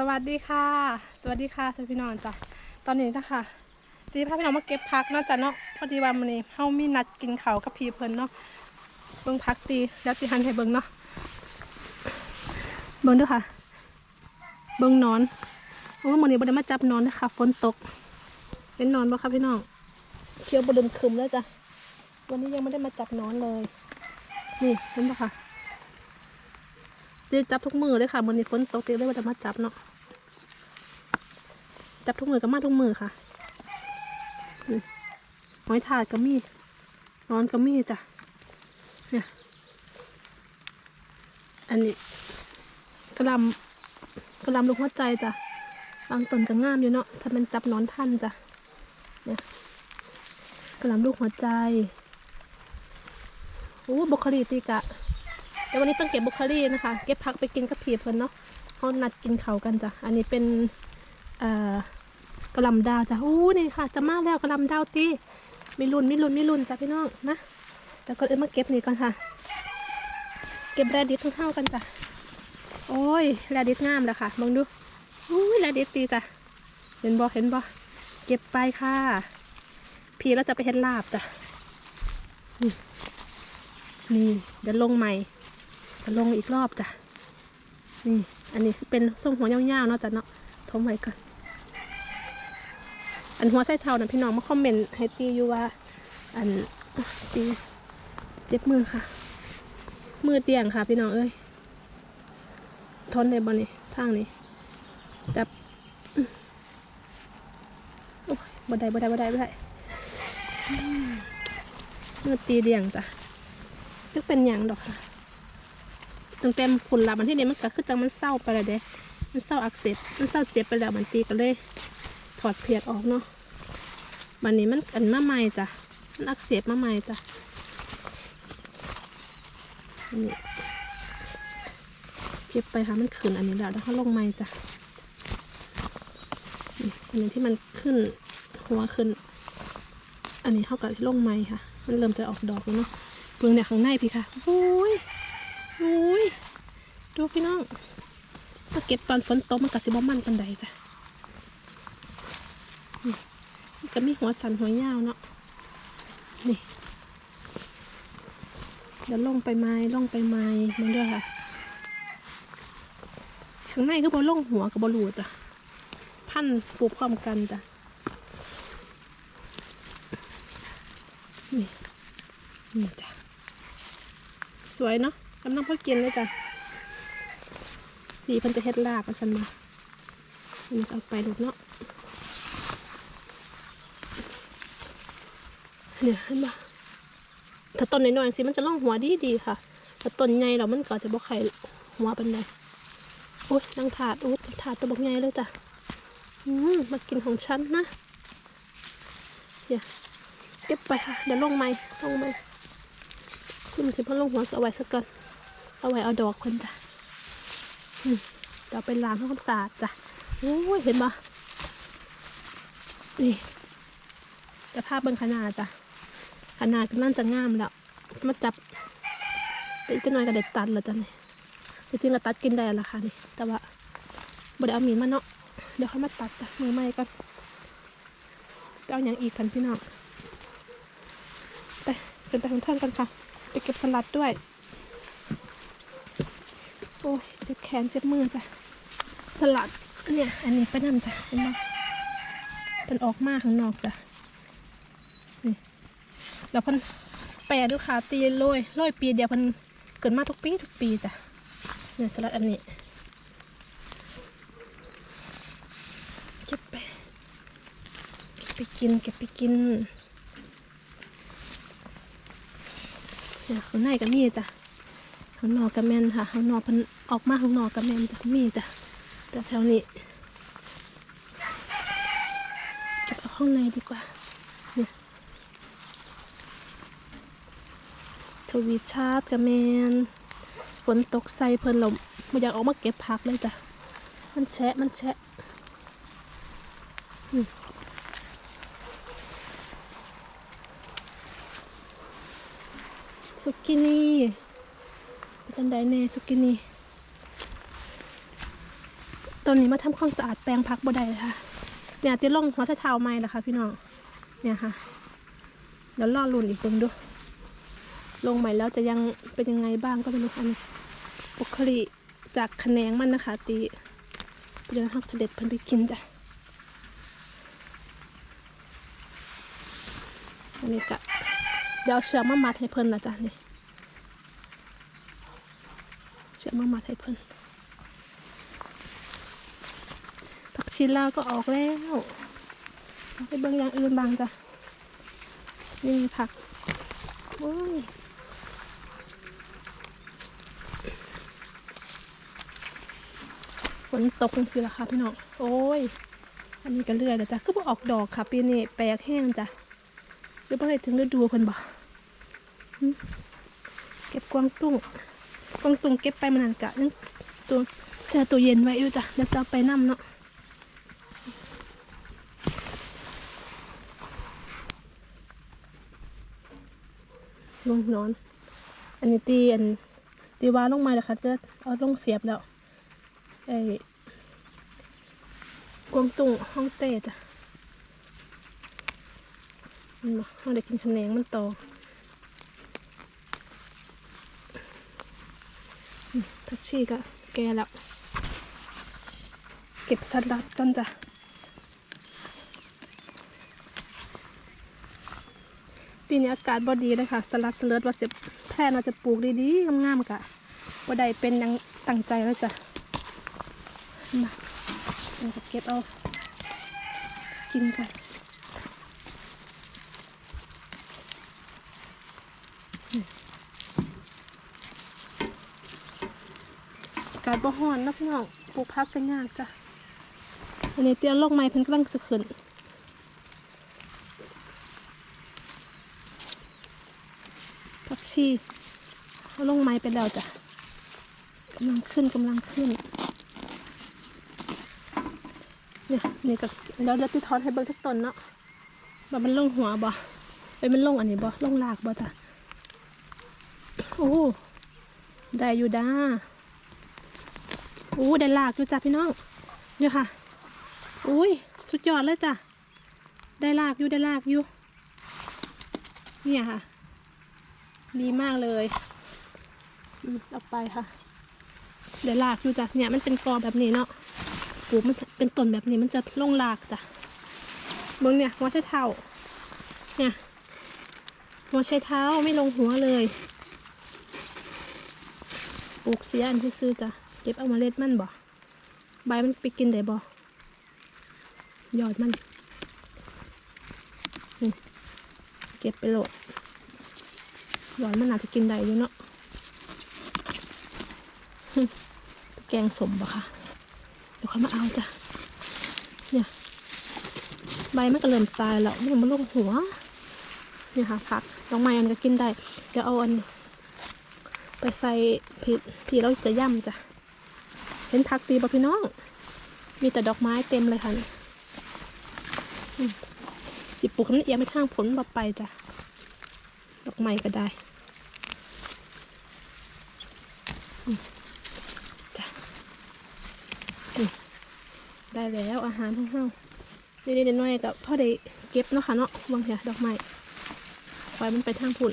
สวัสดีค่ะ สวัสดีค่ะสวัสดีพี่น้องจ้ะตอนนี้นะคะจีพาพี่น้องมาเก็บพักเนาะจ้ะเนาะพอดีวันนี้เฮามีนัดกินเขากับพีเพิ่นเนาะเบิ่งพักตีแล้วจีหันให้เบิ่งเนาะเบิ่งด้วยค่ะ เบิ่งนอนเพราะว่ามันนี้บ่ได้มาจับนอนนะคะฝนตก เป็นนอนบ่ครับพี่น้องเคี้ยวบดึมครึมแล้วจ้ะวันนี้ยังไม่ได้มาจับนอนเลย นี่เห็นปะค่ะเจะจับทุกมือเลยค่ะมันนี้ฝนตกเจ๊เลยว่าจะมาจับเนาะ จับทุกมือกับมาทุกมือค่ะนี่หอยถาดก็มีนอนก็มีจ้ะเนี่ยอันนี้กระลำกระลำลูกหัวใจจ้ะบางตนก็งามอยู่เนาะถ้ามันจับนอนทันจ้ะเนี่ยกระลำลูกหัวใจโอ้บรอกโคลีตีกะ แต่วันนี้ต้องเก็บบรอกโคลีนะคะ เก็บผักไปกินกับผีเพลินเนาะเขานัดกินเขากันจ้ะ อันนี้เป็น เอ่อ ระลำดาวจ้ะอู้นี่ค่ะ จะมาแล้วกระลำดาวตีมีรุ่นมีรุ่นมีรุ่นจ้ะพี่น้องนะแต่ก่อนอื่นมาเก็บนี่ก่อนค่ะ เก็บแรดิสทั้งเท่ากันจ้ะโอ้ยแรดิสงามแล้วค่ะมองดูอุ้ยแรดิสตีจ้ะเห็นบ่เห็นบ่เก็บไปค่ะ พี่เราจะไปเฮ็ดลาบจ้ะนี่เดี๋ยวลงใหม่จะลงอีกรอบจ้ะนี่อันนี้เป็นทรงหัวยาวๆเนาะจ้ะเนาะทมไว้ก่อน อันหัวไส้เท้านะพี่น้องมาคอมเมนต์ให้ตีอยู่ว่า อันตีเจ็บมือค่ะ มือเตียงค่ะ พี่น้องเอ้ยทนในบอนี่ทางนี้จับอื้อโอ้ยบ่ได้บ่ได้บ่ได้บ่ได้มือตีเดียงจ้ะจะเป็นอย่างดอกค่ะตั้งแต่ผลลัพธ์มันที่นี่มันก็คือจังมันเศร้าไปแล้วเด้มันเศร้าอักเสบมันเศร้าเจ็บไปแล้วมันตีก็เลย ถอดเพียดออกเนาะวันนี้มันอันมาใหม่จ้ะ มันอักเสบมาใหม่จ้ะอันนี้เก็บไปค่ะมันขึ้นอันนี้แล้วแล้วเขาลงใหม่จ้ะนี่อันนี้ที่มันขึ้นหัวขึ้น อันนี้เท่ากับที่ลงใหม่ค่ะ มันเริ่มจะออกดอกแล้วเนาะเบื้องเนี่ยข้างในพี่ค่ะโอ้ยโอ้ยดูพี่น้องถ้าเก็บตอนฝนตกมันกะสิบ่มันปันใดจ้ะนี่มัน ก็มีหัวสันหัวยาวเนาะนี่เดี๋ยวลงไปไม้ลงไปไม้มันด้วยค่ะข้างในก็บอลงหัวกับบอลูจ้ะพันปลูกพร้อมกันจ้ะนี่นี่จ้ะสวยเนาะกำลังพอกินเลยจ้ะดีเพันจะเฮ็ดลาบมาสันมาอันนี้ก็เอาไปดูเนาะ เนี่ยเห็นปะถ้าต้นน้อยๆสิมันจะล่องหัวดีดีๆค่ะถ้าต้นใหญ่แล้วมันก็จะบ่ไข่หัวเป็นไดโอ๊ยนางถาดโอ๊ยถาดตัวบักใหญ่เลยจ้ะอืมมากินของฉันนะเดี๋ยวเก็บไปค่ะเดี๋ยวลงไม้ลงไม้ซึ่งที่พ่อลงหัวเอาไว้สักก่อนเอาไว้เอาดอกคนจ้ะอืมเดี๋ยวไปล้างทำความสะอาดจ้ะโอ้ยเห็นปะนี่แต่ภาพบิ่งขนาดจ้ะ ขนาดก็น่าจะงามแล้วมาจับอีกจะหน่อยก็เด็ดตัดแล้วจ้ะนี่จริงๆเราตัดกินได้ละค่ะนี่แต่ว่าบ่ได้เอามีดมาเนาะเดี๋ยวเขามาตัดจ้ะมือใหม่ก่อนไปเอาอย่างอีกกันพี่น้องไปเป็นไปทางท่านกันค่ะไปเก็บสลัดด้วย โอ้ยเจ็บแขนเจ็บมือจ้ะสลัดเนี่ยอันนี้ไปนำจ้ะเห็นไหมเป็นออกมาข้างนอกจ้ะ แล้วพันแปรดูค่ะตีโรยโรยปีเดียวพันเกิดมาทุกปีทุกปีจ้ะเนี่ยสลัดอันนี้เก็บไปเก็บไปกินเก็บไปกินเนี่ยข้างในก็มีจ้ะข้างนอกก็แม่นค่ะข้างนอกมันออกมาข้างนอกก็แม่นจ้ะมีจ้ะแต่แถวนี้เก็บเอาข้างในดีกว่าเนี่ย สวีชาร์จก็แมนฝนตกใส่เพลินเราไม่อยากออกมาเก็บผักเลยจ้ะ มันแฉะมันแฉะสุกินี่เป็นจังไดแน่สุกินี่ตอนนี้มาทำความสะอาดแปรงพักบ่ได้เลยค่ะ เนี่ยจะลงหัวใช้เท้าไม้ละค่ะพี่น้อง เนี่ยค่ะ เดี๋ยวรอลุ่นอีกเบิ่งดู ลงใหม่แล้วจะยังเป็นยังไงบ้างก็ไม่รู้อันนี้บุคลิจากแขนงมันนะคะ ตีเดี๋ยวหักเสด็จเพิ่นไปกินจ้ะอันนี้ก็เดี๋ยวเอาเชือกมามัดให้เพิ่นละจ้ะนี่เชือกมามัดให้เพิ่นผักชีลาวก็ออกแล้วไปเบิ่งอย่างอื่นบางจ้ะนี่ผักโอ้ย ฝนตกจังสิละค่ะพี่น้อง โอ้ย อันนี้ก็เลื่อยแล้วจ้ะก็บ่ออกดอกค่ะปีนี้แปลกแห้งจ้ะ หรือบ่ได้ถึงฤดูเพิ่นบ่เก็บกวางตุ้ง กวางตุ้งเก็บไปมันนั่นกะยังตัวแช่ตู้เย็นไว้อยู่จ้ะแล้วจะเอาไปนํเนาะลงนอน อันนี้ตีอันตีว่าลงมาแล้วค่ะจะเอาลงเสียบแล้ว ไอ้กวงตุงห้องเต้จ้ะมันมาเราได้กินขะแนงมันโตผักชีก็แก่แล้ว เก็บสลัดกันจ้ะปีนี้อากาศบอดีเลยค่ะ สลัดสลิดว่าสิแพร่เราจะปลูกดีๆงามๆกะบ่ได้เป็นอยังตั้งใจแล้วจ้ะ มาเราจะเก็บเอา กินกันกาศบ่ฮ้อนนักน้องปลูกพักกันยากจ้ะอันนี้เตี้ยโลกไม้เพิ่นกำลังจะขึ้นผักชีเขาลงไม้ไปแล้วจ้ะกำลังขึ้นกำลังขึ้น นี่ยนี่ก็แล้วแล้วที่ทอดให้เบิ่งทุกต้นเนาะว่ามันลงหัวบ่ไปมันลงอันนี้บ่ลงรากบ่จ้ะโอ้ได้อยู่ด้าโอ้ได้รากอยู่จ้ะพี่น้องเดี๋ยวค่ะอุ้ยสุดยอดเลยจ้ะได้รากอยู่ได้รากอยู่เนี่ยค่ะ ดีมากเลยอืมเอาไปค่ะเดี๋ยวลากอยู่จ้ะเนี่ยมันเป็นกอแบบนี้เนาะ ปลูกมันเป็นต้นแบบนี้มันจะลงลากจ้ะเบิ้งเนี่ยหัวใช้เท้าเนี่ยหัวใช้เท้าไม่ลงหัวเลยปลูกเสียอันที่ซื้อจ้ะเก็บเอามาเล็ดมันบ่ใบมันไปกินได้บ่ยอดมันนี่เก็บไปโหลดหวานมันอาจจะกินได้อยู่เนาะแกงสมปะคะ เดี๋ยวค่อยมาเอาจ้ะ เนี่ย ใบมันก็เริ่มตายแล้วมันมาลงหัว เนี่ยค่ะผักน้องไม้อันก็กินได้ เดี๋ยวเอาอัน ไปใส่ผิดที่เราจะย่ำจ้ะ เห็นผักตีปะพี่น้อง มีแต่ดอกไม้เต็มเลยค่ะนี่อืมสิปลูกให้มันเอียงไปทางผลบ่ไปจ้ะ ดอกไม้ก็ได้อืมจ้ะอืม ได้แล้วอาหารของเฮานี่นี่น้อยๆกับพ่อได้เก็บเนาะค่ะเนาะวางเถอะดอกไม้ไว้มันไปทางผุน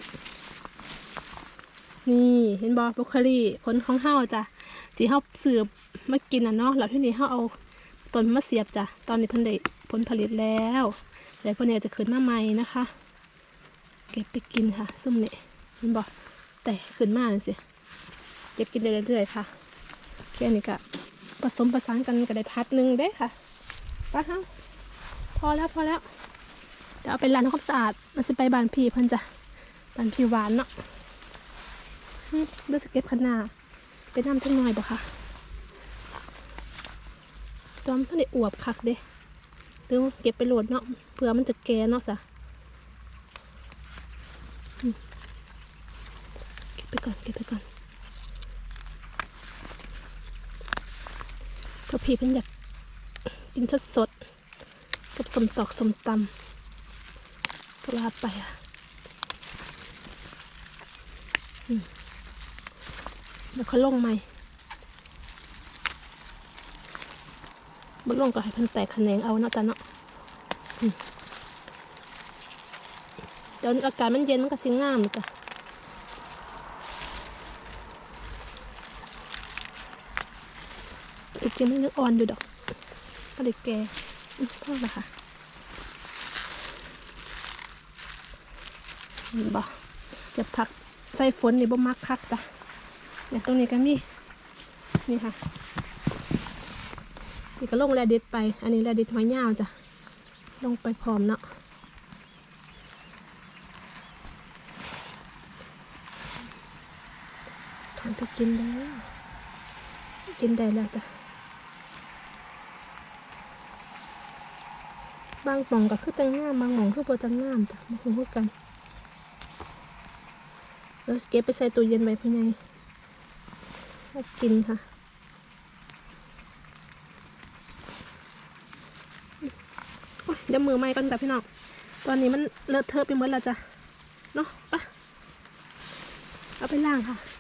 นี่เห็นบอบรอกโคลีผลของเฮาจ้ะที่เฮาสืบมากินอะเนาะแล้วที่นี่เฮาเอาต้นมาเสียบจ้ะตอนนี้เพิ่นได้ผลผลิตแล้วแล้วเพิ่นเนี่ยจะขึ้นมาใหม่นะคะ เก็บไปกินค่ะซุ่มนี่มันบอกแต่ขึ้นมาเลยสิเก็บกินเรื่อยๆค่ะแค่นี้ก็ ผสมประสานกันก็ได้พัดหนึ่งเด้ค่ะป้าเฮาพอแล้วพอแล้ว เดี๋ยวเอาไปล้างความสะอาดมันจะไปบานพี่เพิ่นจ้ะบานพี่หวานเนาะเลือกสเก็ตขนาดไปน้ำทั้งหน่อยบ่ค่ะตอมเพิ่นได้อวบคักเด้หรือว่าเก็บไปโหลดเนาะเผื่อมันจะแก่เนาะจ้ะเก็บไปก่อนเก็บไปก่อน พี่เพิ่นอยากกินสดสดกับสมตอกสมตำก็ลาไปอะอืมแล้วเขาลงใหม่บนลงก็ให้เพิ่นแตกแขนงเอาเนาะจ้ะเนาะเดี๋ยวอากาศมันเย็นมันก็สิงามเลยจ้ะ จริงๆมันยังอ่อนอยู่ดอกก็เลยแก่พ่อละค่ะบ่จะพักใส่ฝนนี่บ่มักคักจ้ะเนี่ยตรงนี้ก็มีนี่ค่ะนี่ก็ลงแรดิตไป อันนี้แรดิตหอยยาวจ้ะลงไปพร้อมเนาะทานทุกกินได้กินได้แล้วจ้ะ บางหม่องก็คือจังงามบางหม่องคือบ่จังงามจ้ะมาคุยกันแล้วเก็บไปใส่ตู้เย็นไว้เพื่อไงกินค่ะโอ๊ยเดี๋ยวมือไหม้ก่อนจ้ะพี่น้อง ตอนนี้มันเลอะเทอะไปหมดแล้วจ้ะ เนาะไปะเอาไปล้างค่ะ